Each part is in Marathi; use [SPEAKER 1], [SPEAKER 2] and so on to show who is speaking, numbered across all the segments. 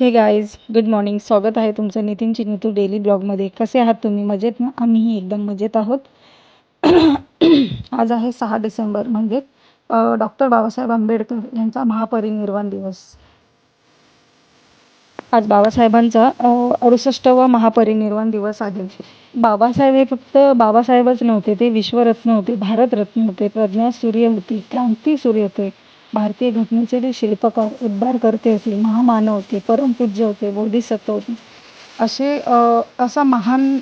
[SPEAKER 1] हे गाईज गुड मॉर्निंग स्वागत आहे तुमचं नितीन चिनितू डेली ब्लॉगमध्ये कसे आहात तुम्ही? मजेत ना? आम्हीही एकदम मजेत आहोत. आज आहे सहा डिसेंबर म्हणजे डॉक्टर बाबासाहेब आंबेडकर यांचा महापरिनिर्वाण दिवस. आज बाबासाहेबांचा अडुसष्टवा महापरिनिर्वाण दिवस आहे. बाबासाहेब हे फक्त बाबासाहेबच नव्हते ते विश्वरत्न होते भारतरत्न होते प्रज्ञा सूर्य होती क्रांती सूर्य होते. भारतीय घटनेचे जे शिल्पकार उद्धारकर्ते होते महामानव होते परमपूज्य होते बोधिसत्व होते असे असा महान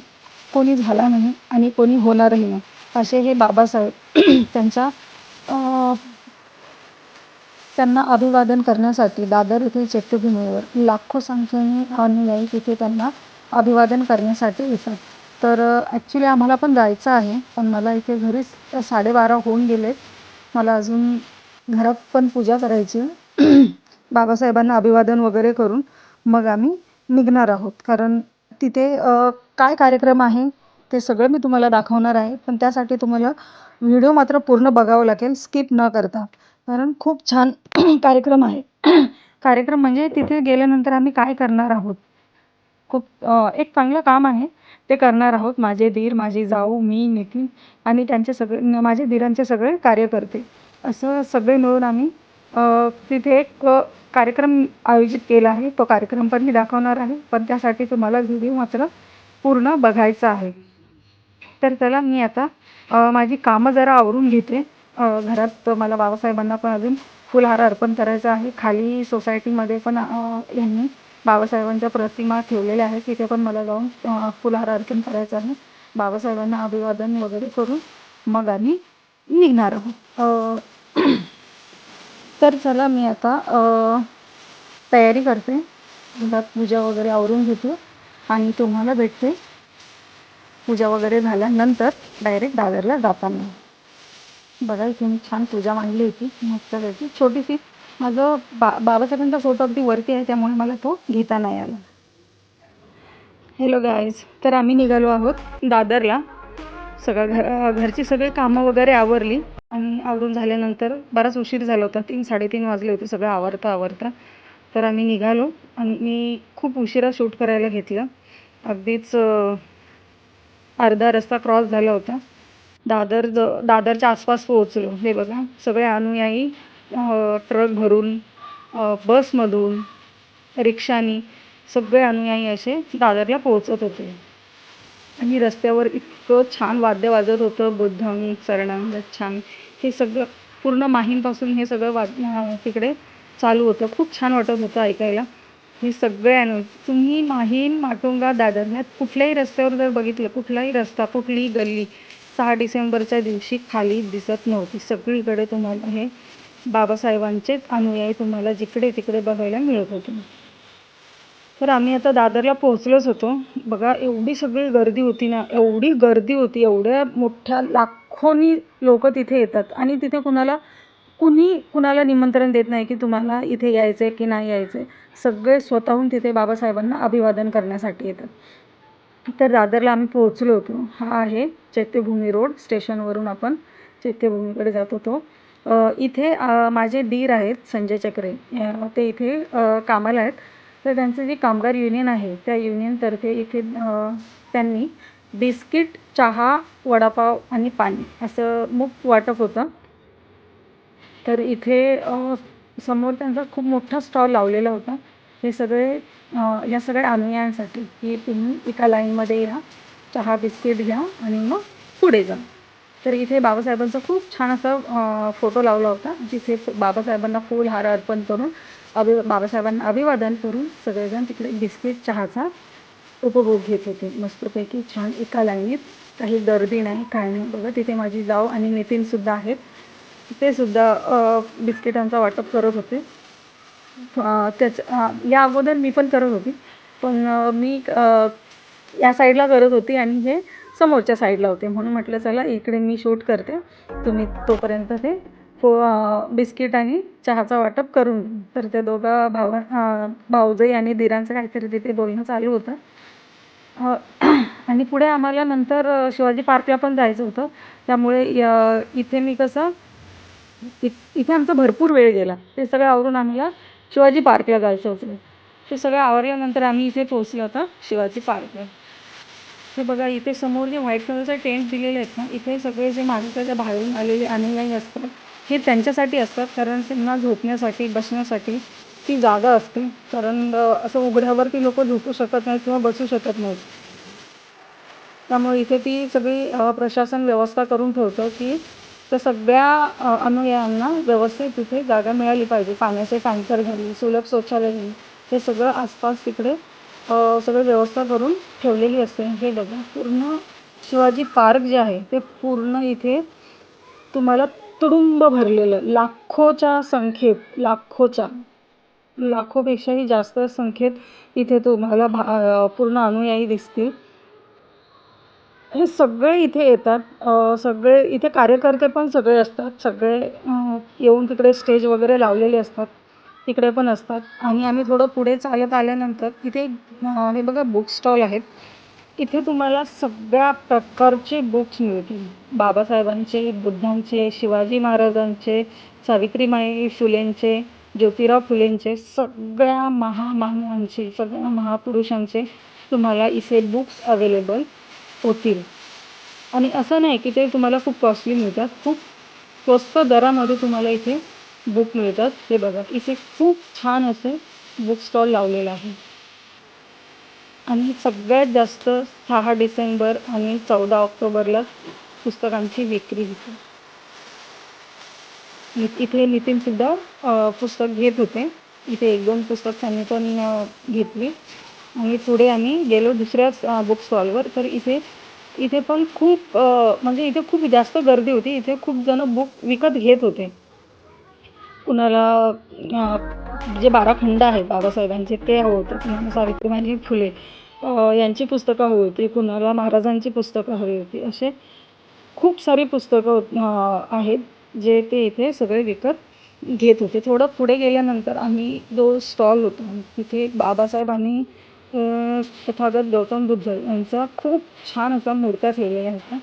[SPEAKER 1] कोणी झाला नाही आणि कोणी होणारही नाही. असे हे बाबासाहेब त्यांच्या त्यांना अभिवादन करण्यासाठी दादर येथील चैत्यभूमीवर लाखो संख्येने अनुयायी तिथे त्यांना अभिवादन करण्यासाठी येतात. तर ॲक्च्युली आम्हाला पण जायचं आहे पण मला इथे घरीच साडेबारा होऊन गेले मला अजून घरात पण पूजा करायची. बाबासाहेबांना अभिवादन वगैरे करून मग आम्ही निघणार आहोत. कारण तिथे काय कार्यक्रम आहे ते सगळं मी तुम्हाला दाखवणार आहे. पण त्यासाठी तुम्हाला व्हिडिओ मात्र पूर्ण बघावं लागेल स्किप न करता. कारण खूप छान कार्यक्रम आहे. कार्यक्रम म्हणजे तिथे गेल्यानंतर आम्ही काय करणार आहोत? खूप एक चांगलं काम आहे. ते करणार आहोत. माझे धीर माझी जाऊ मी नितीन आणि त्यांचे सगळे माझे धीरांचे सगळे कार्यकर्ते. असं सगळे मिळून आम्ही तिथे एक कार्यक्रम आयोजित केला आहे. तो कार्यक्रम पण मी दाखवणार आहे. पण त्यासाठी तुम्हाला व्हिडिओ मात्र पूर्ण बघायचा आहे. तर चला मी आता माझी कामं जरा आवरून घेते. घरात मला बाबासाहेबांना पण अजून फुलहार अर्पण करायचा आहे. खाली सोसायटीमध्ये पण यांनी बाबासाहेबांच्या प्रतिमा ठेवलेल्या आहेत. तिथे पण मला जाऊन फुलहार अर्पण करायचं आहे. बाबासाहेबांना अभिवादन वगैरे करून मग आम्ही निघणार आहोत. तर चला मी आता तयारी करते. घरात पूजा वगैरे आवरून घेतो आणि तुम्हाला भेटते. पूजा वगैरे झाल्यानंतर डायरेक्ट दादरला जाताना. बघा इथे मी छान पूजा मांडली होती. मस्तपैकी छोटीशी माझं बा बाबासाहेबांचा फोटो अगदी वरती आहे त्यामुळे मला तो घेता नाही आला. हॅलो गायज तर आम्ही निघालो आहोत दादरला. सगळं घर घरची सगळी कामं वगैरे आवरली. आणि आवरून झाल्यानंतर बराच उशीर झाला होता. तीन साडेतीन वाजले होते सगळं आवरता आवरता. तर आम्ही निघालो. आणि मी खूप उशिरा शूट करायला घेतलं. अगदीच अर्धा रस्ता क्रॉस झाला होता. दादर ज दादरच्या आसपास पोहोचलो. हे बघा सगळे अनुयायी ट्रक भरून बसमधून रिक्षानी सगळे अनुयायी असे दादरला पोहोचत होते. आणि रस्त्यावर इतकं छान वाद्य वाजत होतं बुद्धंग सरणंग छान हे सगळं पूर्ण माहीमपासून हे सगळं वाद तिकडे चालू होतं. खूप छान वाटत होतं ऐकायला. हे सगळे तुम्ही माहीम माटुंगा दादर ह्यात कुठल्याही रस्त्यावर जर बघितलं कुठलाही रस्ता कुठलीही गल्ली सहा डिसेंबरच्या दिवशी खाली दिसत नव्हती. सगळीकडे तुम्हाला हे बाबासाहेबांचेच अनुयायी तुम्हाला जिकडे तिकडे बघायला मिळत होते. तर आम्ही आता दादरला पोहोचलोच होतो. बघा एवढी सगळी गर्दी होती ना एवढी गर्दी होती एवढ्या मोठ्या लाखोनी लोक तिथे येतात. आणि तिथे कुणाला कुणी कुणाला निमंत्रण देत नाही की तुम्हाला इथे यायचं आहे की नाही यायचं आहे सगळे स्वतःहून तिथे बाबासाहेबांना अभिवादन करण्यासाठी येतात. तर दादरला आम्ही पोहोचलो होतो. हा आहे चैत्यभूमी रोड स्टेशनवरून आपण चैत्यभूमीकडे जात होतो. इथे माझे दीर आहेत संजय चक्रे. ते इथे कामाला आहेत. तर त्यांचं जे कामगार युनियन आहे त्या युनियनतर्फे इथे त्यांनी बिस्किट चहा वडापाव आणि पाणी असं मुफ्त वाटप होतं. तर इथे समोर त्यांचा खूप मोठा स्टॉल लावलेला होता. हे सगळे या सगळ्या अनुयायांसाठी की तुम्ही एका लाईनमध्ये या चहा बिस्किट घ्या आणि मग पुढे जा. तर इथे बाबासाहेबांचा खूप छान असा फोटो लावला होता जिथे बाबासाहेबांना फूल हार अर्पण करून अभि बाबासाहेबांना अभिवादन करून सगळेजण तिकडे बिस्किट चहाचा उपभोग घेत होते. मस्तपैकी छान एका लाईनीत काही गर्दी नाही काय नाही. बघा तिथे माझी जाव आणि नितीनसुद्धा आहेत. ते सुद्धा बिस्किटांचा वाटप करत होते. त्याच या अगोदर मी पण करत होती. पण मी या साईडला करत होती आणि हे समोरच्या साईडला होते. म्हणून म्हटलं चला इकडे मी शूट करते. तुम्ही तोपर्यंत ते फो बिस्किट आणि चहाचा वाटप करून तर त्या दोघा भावा भाऊजाई आणि दिरांचं काहीतरी तिथे बोलणं चालू होतं. आणि पुढे आम्हाला नंतर शिवाजी पार्कला पण जायचं होतं. त्यामुळे इथे मी कसं इ इथे आमचा भरपूर वेळ गेला. ते सगळं आवरून आम्हाला शिवाजी पार्कला जायचं होतं. ते सगळं आवरल्यानंतर आम्ही इथे पोहोचलो होता शिवाजी पार्कला. हे बघा इथे समोर जे व्हाईट कलरचे टेंट दिलेले आहेत ना इथे सगळे जे महाराष्ट्राच्या बाहेरून आलेले अनुयायी असतात हे त्यांच्यासाठी असतात. कारण त्यांना झोपण्यासाठी बसण्यासाठी ती जागा असते. कारण असं उघड्यावरती लोक झोपू शकत नाहीत किंवा बसू शकत नाहीत. त्यामुळे इथे ती सगळी प्रशासन व्यवस्था करून ठेवतं की त्या सगळ्या अनुयायांना व्यवस्थित तिथे जागा मिळाली पाहिजे. पाण्याचे टँकर घरी सुलभ शौचालय हे सगळं आसपास तिकडे सगळं व्यवस्था करून ठेवलेली असते हे बघा. पूर्ण शिवाजी पार्क जे आहे ते पूर्ण इथे तुम्हाला तुडुंब भरलेलं. लाखोच्या संख्येत लाखोच्या लाखोपेक्षाही जास्त संख्येत इथे तुम्हाला भा पूर्ण अनुयायी दिसतील. हे सगळे इथे येतात. सगळे इथे कार्यकर्ते पण सगळे असतात. सगळे येऊन तिकडे स्टेज वगैरे लावलेले असतात. तिकडे पण असतात. आणि आम्ही थोडं पुढे चालत आल्यानंतर इथे हे बघा बुक स्टॉल आहेत. इथे तुम्हाला सगळ्या प्रकारचे बुक्स मिळतील. बाबासाहेबांचे बुद्धांचे शिवाजी महाराजांचे सावित्रीमाई फुलेंचे ज्योतिराव फुलेंचे सगळ्या महामानवांचे सगळ्या महापुरुषांचे तुम्हाला इथे बुक्स अवेलेबल होतील. आणि असं नाही की ते तुम्हाला खूप कॉस्टली मिळतात. खूप स्वस्त दरामध्ये तुम्हाला इथे बुक मिळतात. हे बघा इथे खूप छान असे बुक स्टॉल लावलेला आहे आणि सगळ्यात जास्त सहा डिसेंबर आणि चौदा ऑक्टोबरला पुस्तकांची विक्री होते. इथे नितीनसुद्धा पुस्तक घेत होते. इथे एक दोन पुस्तक त्यांनी पण घेतली. आणि पुढे आम्ही गेलो दुसऱ्याच बुक स्टॉलवर तर इथे इथे पण खूप म्हणजे इथे खूप जास्त गर्दी होती. इथे खूप जण बुक विकत घेत होते. कुणाला जे बारा खंड आहेत बाबासाहेबांचे ते हवं होतं. कुणाला सावित्रीबाई फुले यांची पुस्तकं हवी होती. कुणाला महाराजांची पुस्तकं हवी होती. असे खूप सारी पुस्तकं आहेत जे ते इथे सगळे विकत घेत होते. थोडं पुढे गेल्यानंतर आम्ही जो स्टॉल होतो तिथे बाबासाहेबांनी तथागत गौतम बुद्ध यांचा खूप छान असा मूर्त्या ठेवलेल्या होत्या.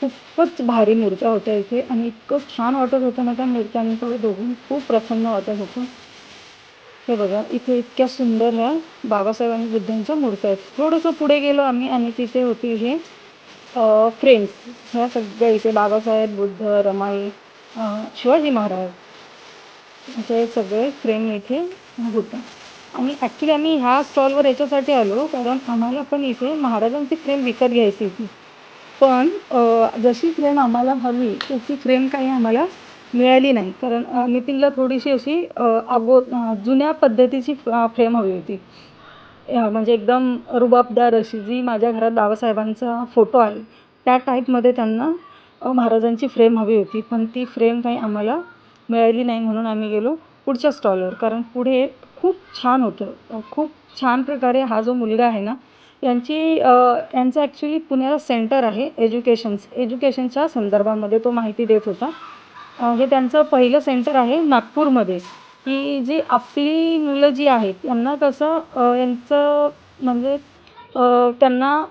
[SPEAKER 1] खूपच भारी मूर्त्या होत्या इथे आणि इतकं छान वाटत होतं ना त्या मूर्त्यांकडे बघून खूप प्रसन्न वाटत होतं. हे बघा इथे इतक्या सुंदर ह्या बाबासाहेब आणि बुद्धांच्या मूर्त्या आहेत. थोडंसं पुढे गेलो आम्ही आणि तिथे होती हे फ्रेम्स ह्या सगळ्या इथे बाबासाहेब बुद्ध रमाई शिवाजी महाराज. असे सगळे फ्रेम इथे होते. आणि ॲक्च्युली आम्ही ह्या स्टॉलवर याच्यासाठी आलो कारण आम्हाला पण इथे महाराजांची फ्रेम विकत घ्यायची होती. पण जशी फ्रेम आम्हाला हवी तशी फ्रेम काही आम्हाला मिळाली नाही. कारण नितीनला थोडीशी अशी अगो जुन्या पद्धतीची फ्रेम हवी होती. म्हणजे एकदम रुबाबदार अशी जी माझ्या घरात बाबासाहेबांचा फोटो आहे त्या टाईपमध्ये त्यांना महाराजांची फ्रेम हवी होती. पण ती फ्रेम काही आम्हाला मिळाली नाही म्हणून आम्ही गेलो पुढच्या स्टॉलवर. कारण पुढे खूप छान होतं. खूप छान प्रकारे हा जो मुलगा आहे ना यांची यांचं ॲक्च्युली पुण्याला सेंटर आहे एज्युकेशन्स एज्युकेशनच्या संदर्भामध्ये तो माहिती देत होता. हे त्यांचं पहिलं सेंटर आहे नागपूरमध्ये. की जी आपली मुलं जी आहेत त्यांना कसं यांचं म्हणजे त्यांना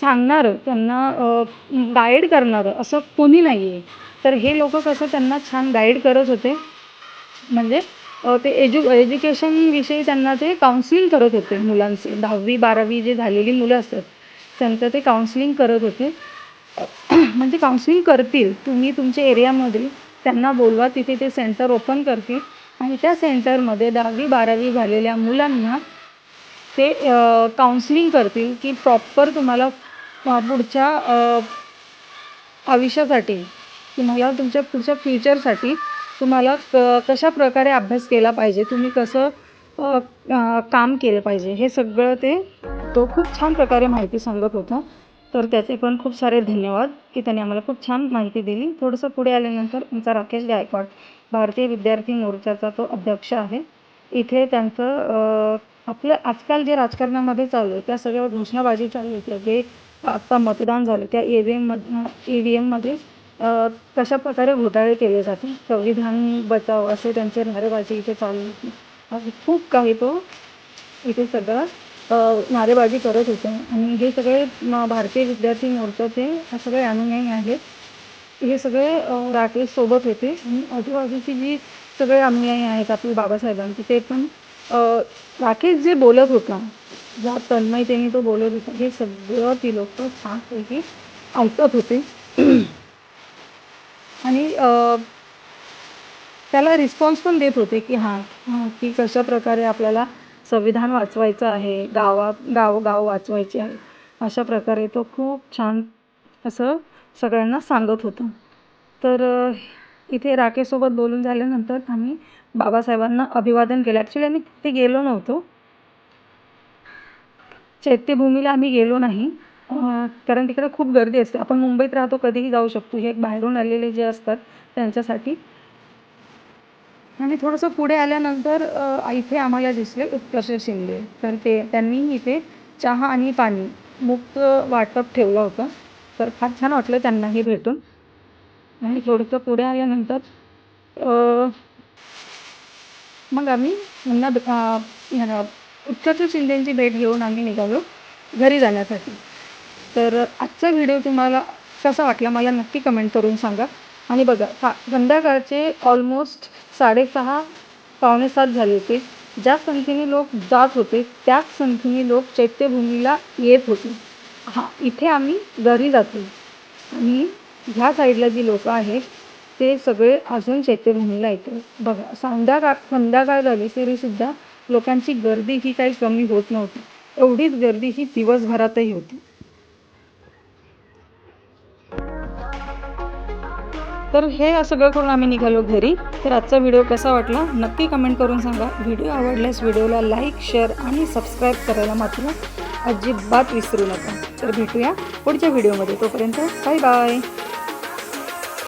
[SPEAKER 1] सांगणारं त्यांना गाईड करणारं असं कोणी नाही आहे तर हे लोक कसं त्यांना छान गाईड करत होते. म्हणजे ते एज्यु एज्युकेशनविषयी त्यांना ते काउन्सिलिंग करत होते मुलांचे. दहावी बारावी जे झालेली मुलं असतात त्यांचं ते काउन्सिलिंग करत होते. म्हणजे काउन्सिलिंग करतील. तुम्ही तुमच्या एरियामध्ये त्यांना बोलवा तिथे ते सेंटर ओपन करतील. आणि त्या सेंटरमध्ये दहावी बारावी झालेल्या मुलांना ते काउन्सिलिंग करतील की प्रॉपर तुम्हाला पुढच्या आयुष्यासाठी आयुष्यासाठी या तुमच्या पुढच्या फ्युचरसाठी तुम्हाला क कशा प्रकारे अभ्यास केला पाहिजे? तुम्ही कसं काम केलं पाहिजे? हे सगळं ते तो खूप छान प्रकारे माहिती सांगत होता. तर त्याचे पण खूप सारे धन्यवाद की त्याने आम्हाला खूप छान माहिती दिली. थोडंसं पुढे आल्यानंतर आमचा राकेश गायकवाड भारतीय विद्यार्थी मोर्चाचा तो अध्यक्ष आहे. इथे त्यांचं आपलं आजकाल जे राजकारणामध्ये चालू आहे त्या सगळ्या घोषणाबाजी चालू आहे जे आत्ता मतदान झालं त्या ई व्ही एममधनं ई व्ही एममध्ये कशा प्रकारे घोटाळे केले जाते संविधान बचाव असे त्यांचे नारेबाजी इथे चालू खूप काही तो इथे सगळं नारेबाजी करत होते. आणि हे सगळे भारतीय विद्यार्थी मोर्चाचे हे सगळे अनुयायी आहेत. हे सगळे राकेश सोबत होते. आणि आजूबाजूची जी सगळे अनुयायी आहेत आपले बाबासाहेबांचे ते पण राकेश जे बोलत होता ज्या तन्मयतेने तो बोलत होता हे सगळं ती लोक छानपैकी ऐकत होते. त्याला रिस्पॉन्स पण देत होते की हां हां की कशा प्रकारे आपल्याला संविधान वाचवायचं आहे गावा गाव गाव वाचवायचे आहे अशा प्रकारे तो खूप छान असं सगळ्यांना सांगत होता. तर इथे राकेशसोबत बोलून झाल्यानंतर आम्ही बाबासाहेबांना अभिवादन केलं. ॲक्च्युली आम्ही तिथे गेलो नव्हतो. चैत्यभूमीला आम्ही गेलो नाही. कारण तिकडे खूप गर्दी असते. आपण मुंबईत राहतो कधीही जाऊ शकतो. हे बाहेरून आलेले जे असतात त्यांच्यासाठी. आणि थोडंसं पुढे आल्यानंतर इथे आम्हाला दिसले उत्कर्ष शिंदे. तर ते त्यांनी इथे चहा आणि पाणी मुक्त वाटप ठेवलं होतं. तर फार छान वाटलं त्यांनाही भेटून. आणि थोडंसं पुढे आल्यानंतर मग आम्ही पुन्हा उत्कर्ष शिंदेची भेट घेऊन आम्ही निघालो घरी जाण्यासाठी. तर आजचा व्हिडिओ तुम्हाला कसा वाटला मला नक्की कमेंट करून सांगा. आणि बघा सा संध्याकाळचे ऑलमोस्ट साडेसहा पावणे सात झाले होते. ज्या संख्येने लोक जात होते त्याच संख्येने लोक चैत्यभूमीला येत होते. हा इथे आम्ही घरी जातो. आणि ह्या साईडला जी लोकं आहेत ते सगळे अजून चैत्यभूमीला येते बघा संध्याकाळ संध्याकाळ झाली तरीसुद्धा लोकांची गर्दी ही काही कमी होत नव्हती. एवढीच गर्दी ही दिवसभरातही होती. तर हे सगळं करून आम्ही निघालो घरी. तर आजचा व्हिडिओ कसा वाटला? नक्की कमेंट करून सांगा. व्हिडिओ आवडल्यास व्हिडिओला लाईक शेअर आणि सबस्क्राईब करायला मात्र अजिबात विसरू नका. तर भेटूया पुढच्या व्हिडिओमध्ये. तोपर्यंत बाय बाय